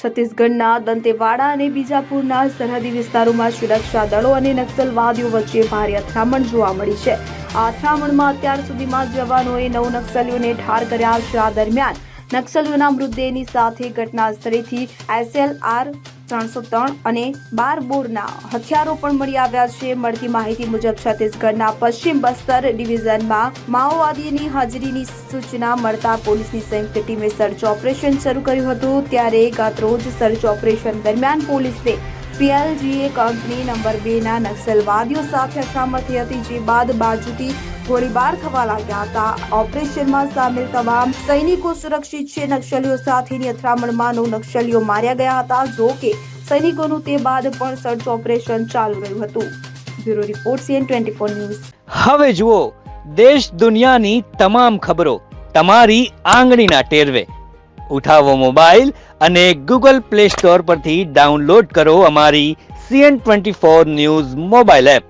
છત્તીસગઢના દંતેવાડા અને બીજાપુરના સરહદી વિસ્તારોમાં સુરક્ષા દળો અને નક્સલવાદીઓ વચ્ચે ભારે અથડામણ જોવા મળી છે. આ અથડામણમાં અત્યાર સુધીમાં જવાનોએ નવ નક્સલીઓને ઠાર કર્યા. છે આ દરમિયાન નક્સલીઓના મૃતદેહની સાથે ઘટના સ્થળેથી એસએલઆર ત્રણસો ત્રણ અને બાર બોરના હથિયારો પણ મળી આવ્યા છે. મળતી માહિતી મુજબ છત્તીસગઢના પશ્ચિમ બસ્તર ડિવિઝનમાં માઓવાદીની હાજરીની સૂચના મળતા પોલીસની સંયુક્ત ટીમે સર્ચ ઓપરેશન શરૂ કર્યું હતું. ત્યારે ગતરોજ સર્ચ ઓપરેશન દરમિયાન પોલીસે પીએલજીએ કંપની નંબર બેના નક્સલવાદીઓ સાથે અથડામણ થઈ હતી જે બાદ બાજુથી ગોળીબાર થવા લાગ્યા હતા. ઓપરેશનમાં સામેલ તમામ સૈનિકો સુરક્ષિત છે. નક્સલીઓ સાથેની અથડામણમાં નક્સલીઓ માર્યા ગયા હતા. જો કે સૈનિકોનું તે બાદ પણ સર્ચ ઓપરેશન ચાલુ રહ્યું હતું. Bureau report CN twenty four news. હવે જુઓ, દેશ દુનિયાની તમામ ખબરો તમારી આંગળીના ટેરવે. ઉઠાવો મોબાઈલ અને ગૂગલ પ્લે સ્ટોર પરથી ડાઉનલોડ કરો અમારી CN twenty four news mobile app.